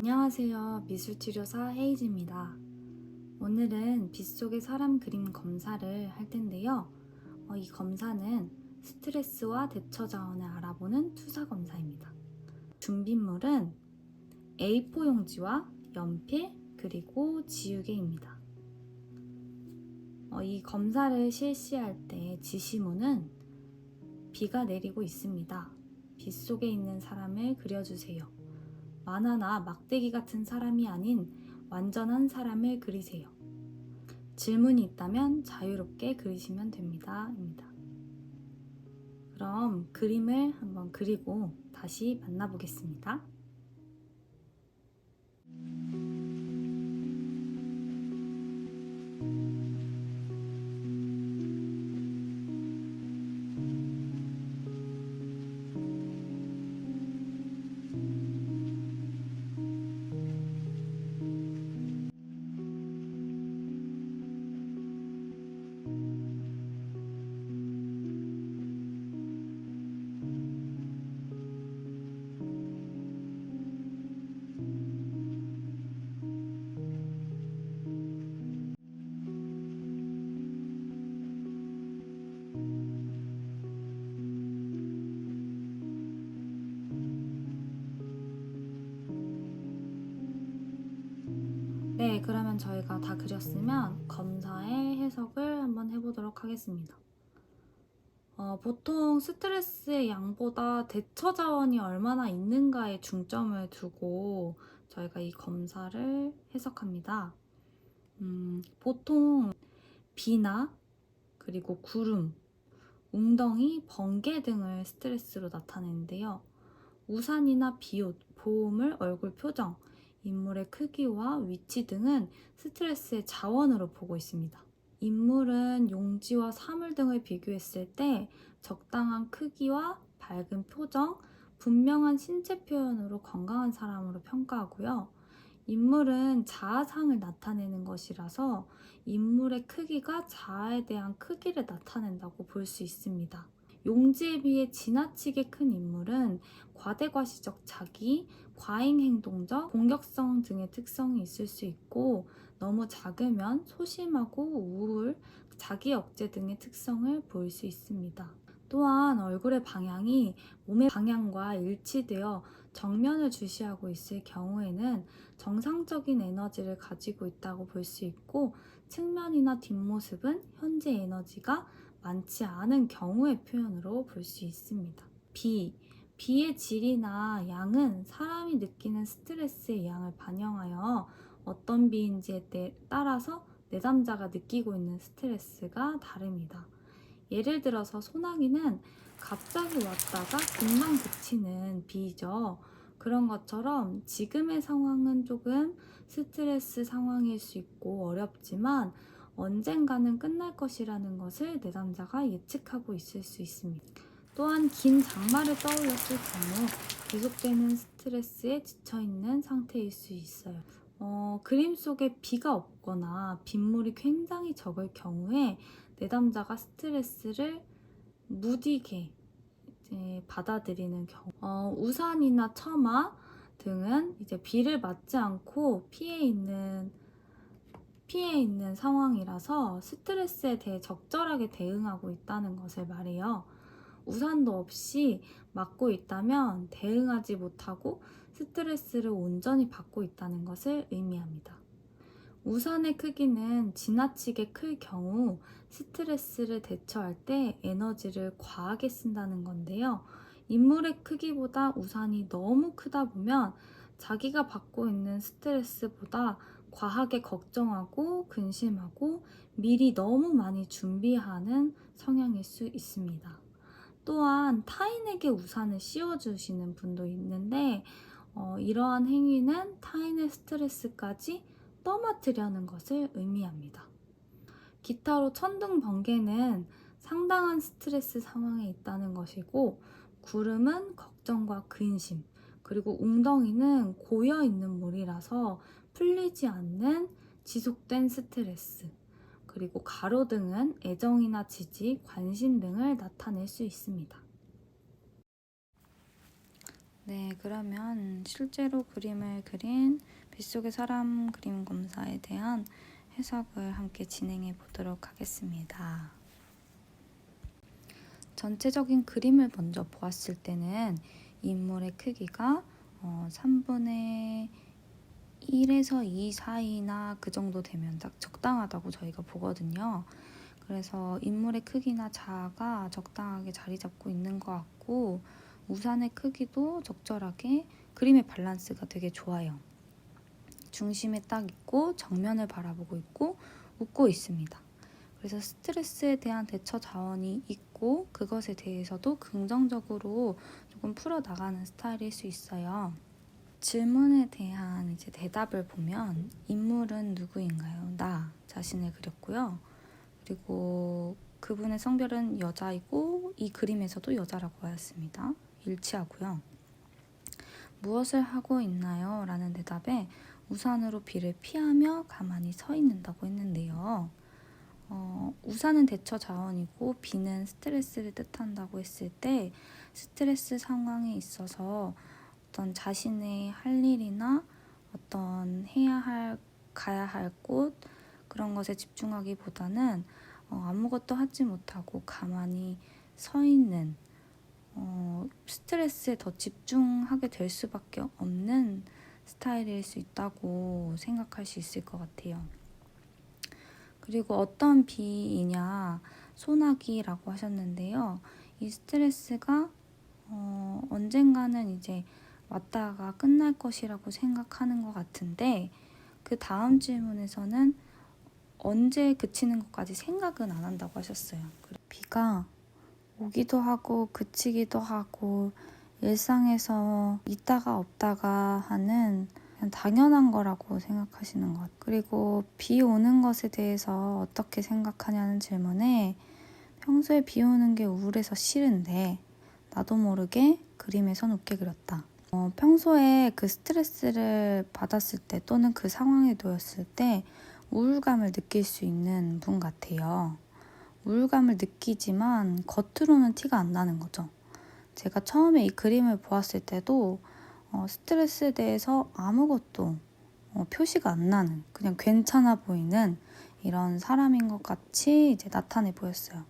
안녕하세요. 미술치료사 헤이즈입니다. 오늘은 빗속의 사람 그림 검사를 할 텐데요. 어, 이 검사는 스트레스와 대처 자원을 알아보는 투사 검사입니다. 준비물은 A4 용지와 연필 그리고 지우개입니다. 어, 이 검사를 실시할 때 지시문은 비가 내리고 있습니다. 빗속에 있는 사람을 그려주세요. 만화나 막대기 같은 사람이 아닌 완전한 사람을 그리세요. 질문이 있다면 자유롭게 그리시면 됩니다. 입니다. 그럼 그림을 한번 그리고 다시 만나보겠습니다. 네, 그러면 저희가 다 그렸으면 검사의 해석을 한번 해보도록 하겠습니다. 어, 보통 스트레스의 양보다 대처 자원이 얼마나 있는가에 중점을 두고 저희가 이 검사를 해석합니다. 음, 보통 비나 그리고 구름, 웅덩이, 번개 등을 스트레스로 나타내는데요. 우산이나 비옷, 보호물, 얼굴 표정, 인물의 크기와 위치 등은 스트레스의 자원으로 보고 있습니다. 인물은 용지와 사물 등을 비교했을 때 적당한 크기와 밝은 표정, 분명한 신체 표현으로 건강한 사람으로 평가하고요. 인물은 자아상을 나타내는 것이라서 인물의 크기가 자아에 대한 크기를 나타낸다고 볼 수 있습니다. 용지에 비해 지나치게 큰 인물은 과대과시적 자기, 과잉 행동적, 공격성 등의 특성이 있을 수 있고 너무 작으면 소심하고 우울, 자기 억제 등의 특성을 보일 수 있습니다. 또한 얼굴의 방향이 몸의 방향과 일치되어 정면을 주시하고 있을 경우에는 정상적인 에너지를 가지고 있다고 볼 수 있고 측면이나 뒷모습은 현재 에너지가 많지 않은 경우의 표현으로 볼 수 있습니다. 비, 비의 질이나 양은 사람이 느끼는 스트레스의 양을 반영하여 어떤 비인지에 따라서 내담자가 느끼고 있는 스트레스가 다릅니다. 예를 들어서 소나기는 갑자기 왔다가 금방 그치는 비죠. 그런 것처럼 지금의 상황은 조금 스트레스 상황일 수 있고 어렵지만 언젠가는 끝날 것이라는 것을 내담자가 예측하고 있을 수 있습니다. 또한 긴 장마를 떠올렸을 경우 계속되는 스트레스에 지쳐있는 상태일 수 있어요. 어, 그림 속에 비가 없거나 빗물이 굉장히 적을 경우에 내담자가 스트레스를 무디게 받아들이는 경우 어, 우산이나 처마 등은 이제 비를 맞지 않고 피해 있는 피해 있는 상황이라서 스트레스에 대해 적절하게 대응하고 있다는 것을 말해요. 우산도 없이 맞고 있다면 대응하지 못하고 스트레스를 온전히 받고 있다는 것을 의미합니다. 우산의 크기는 지나치게 클 경우 스트레스를 대처할 때 에너지를 과하게 쓴다는 건데요. 인물의 크기보다 우산이 너무 크다 보면 자기가 받고 있는 스트레스보다 과하게 걱정하고 근심하고 미리 너무 많이 준비하는 성향일 수 있습니다. 또한 타인에게 우산을 씌워주시는 분도 있는데 어, 이러한 행위는 타인의 스트레스까지 떠맡으려는 것을 의미합니다. 기타로 천둥 번개는 상당한 스트레스 상황에 있다는 것이고 구름은 걱정과 근심 그리고 웅덩이는 고여 있는 물이라서 풀리지 않는 지속된 스트레스 그리고 가로등은 애정이나 지지, 관심 등을 나타낼 수 있습니다. 네, 그러면 실제로 그림을 그린 빗속의 사람 그림 검사에 대한 해석을 함께 진행해 보도록 하겠습니다. 전체적인 그림을 먼저 보았을 때는 인물의 크기가 어, 3분의 1에서 2 사이나 그 정도 되면 딱 적당하다고 저희가 보거든요. 그래서 인물의 크기나 자아가 적당하게 자리 잡고 있는 것 같고 우산의 크기도 적절하게 그림의 밸런스가 되게 좋아요. 중심에 딱 있고 정면을 바라보고 있고 웃고 있습니다. 그래서 스트레스에 대한 대처 자원이 있고 그것에 대해서도 긍정적으로 조금 풀어 나가는 스타일일 수 있어요. 질문에 대한 이제 대답을 보면 인물은 누구인가요? 나 자신을 그렸고요. 그리고 그분의 성별은 여자이고 이 그림에서도 여자라고 하였습니다. 일치하고요. 무엇을 하고 있나요? 라는 대답에 우산으로 비를 피하며 가만히 서 있는다고 했는데요. 어, 우산은 대처 자원이고 비는 스트레스를 뜻한다고 했을 때 스트레스 상황에 있어서 어떤 자신의 할 일이나 어떤 해야 할 가야 할 곳 그런 것에 집중하기보다는 어, 아무것도 하지 못하고 가만히 서 있는 어, 스트레스에 더 집중하게 될 수밖에 없는 스타일일 수 있다고 생각할 수 있을 것 같아요. 그리고 어떤 비이냐 소나기라고 하셨는데요. 이 스트레스가 어, 언젠가는 이제 왔다가 끝날 것이라고 생각하는 것 같은데 그 다음 질문에서는 언제 그치는 것까지 생각은 안 한다고 하셨어요. 비가 오기도 하고 그치기도 하고 일상에서 있다가 없다가 하는 당연한 거라고 생각하시는 것. 그리고 비 오는 것에 대해서 어떻게 생각하냐는 질문에 평소에 비 오는 게 우울해서 싫은데 나도 모르게 그림에선 웃게 그렸다. 어, 평소에 그 스트레스를 받았을 때 또는 그 상황에 놓였을 때 우울감을 느낄 수 있는 분 같아요. 우울감을 느끼지만 겉으로는 티가 안 나는 거죠. 제가 처음에 이 그림을 보았을 때도 어, 스트레스에 대해서 아무것도 어, 표시가 안 나는 그냥 괜찮아 보이는 이런 사람인 것 같이 이제 나타내 보였어요.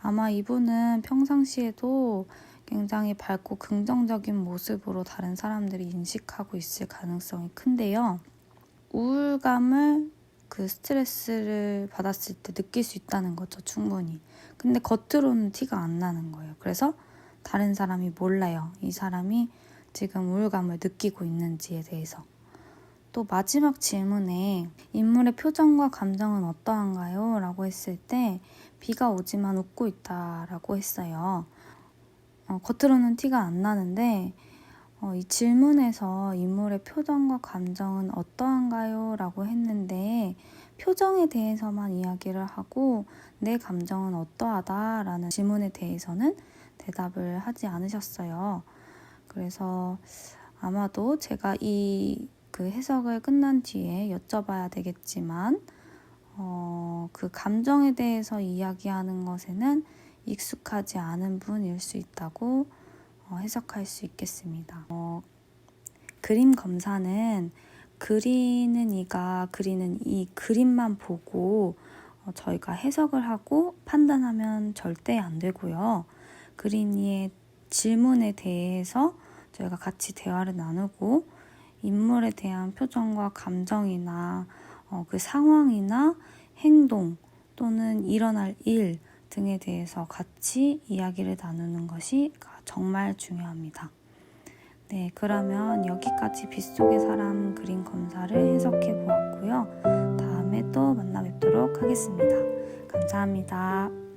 아마 이분은 평상시에도 굉장히 밝고 긍정적인 모습으로 다른 사람들이 인식하고 있을 가능성이 큰데요. 우울감을 그 스트레스를 받았을 때 느낄 수 있다는 거죠, 충분히. 근데 겉으로는 티가 안 나는 거예요. 그래서 다른 사람이 몰라요. 이 사람이 지금 우울감을 느끼고 있는지에 대해서. 또 마지막 질문에 인물의 표정과 감정은 어떠한가요? 라고 했을 때 비가 오지만 웃고 있다 라고 했어요. 어, 겉으로는 티가 안 나는데 어, 이 질문에서 인물의 표정과 감정은 어떠한가요? 라고 했는데 표정에 대해서만 이야기를 하고 내 감정은 어떠하다 라는 질문에 대해서는 대답을 하지 않으셨어요. 그래서 아마도 제가 이 그 해석을 끝난 뒤에 여쭤봐야 되겠지만 어, 그 감정에 대해서 이야기하는 것에는 익숙하지 않은 분일 수 있다고 어, 해석할 수 있겠습니다. 어, 그림 검사는 그리는 이가 그리는 이 그림만 보고 어, 저희가 해석을 하고 판단하면 절대 안 되고요. 그린 이의 질문에 대해서 저희가 같이 대화를 나누고 인물에 대한 표정과 감정이나 어, 그 상황이나 행동 또는 일어날 일 등에 대해서 같이 이야기를 나누는 것이 정말 중요합니다. 네, 그러면 여기까지 빗속의 사람 그림 검사를 해석해 보았고요. 다음에 또 만나 뵙도록 하겠습니다. 감사합니다.